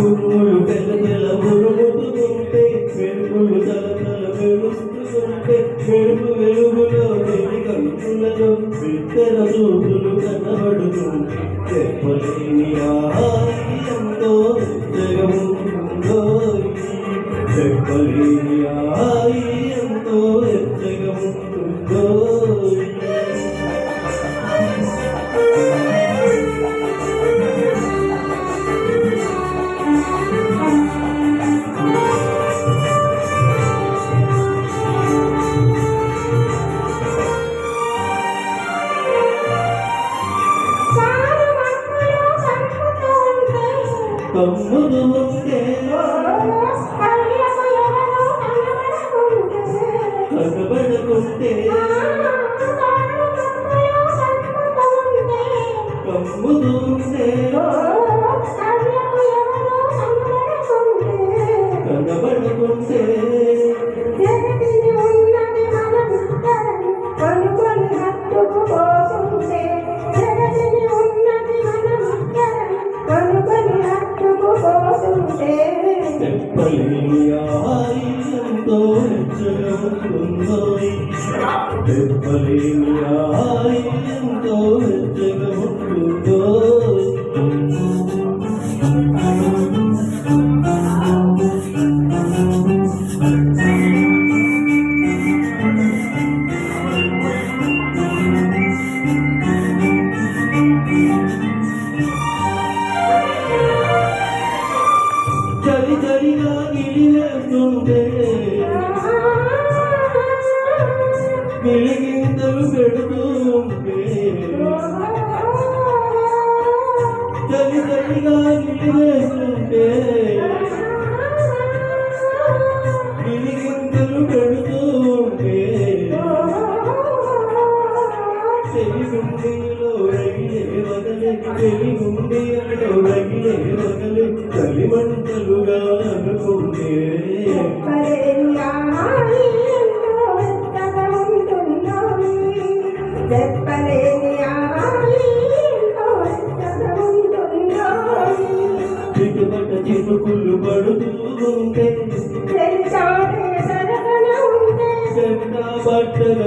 పురుగులు తెల్ల తెల్ల పురుగుతుంటే వెలుగులు తల తల వెలుస్తుంటే వెలుగు వెలుగులో దేని కలుగులలో విత్తన చూపులు కనబడుతూ చెప్పలేని ఆయంతో జగముందో చెప్పలేని ఆయం pão no doce. చెప్పలేని హాయి గిలివేస్తుంటే గిలిగింతలు పెడుతూ ఉంటే. చలి చలిగా గిలివేస్తుంటే గిలిగింతలు పెడుతూ రగిలే వదలే చెలిగుండిలో రగిలే వదలే. చలిమంటలుగా అనుకుంటే చిటుపట చిటుకులు పడుతూ ఉంటే బట్టల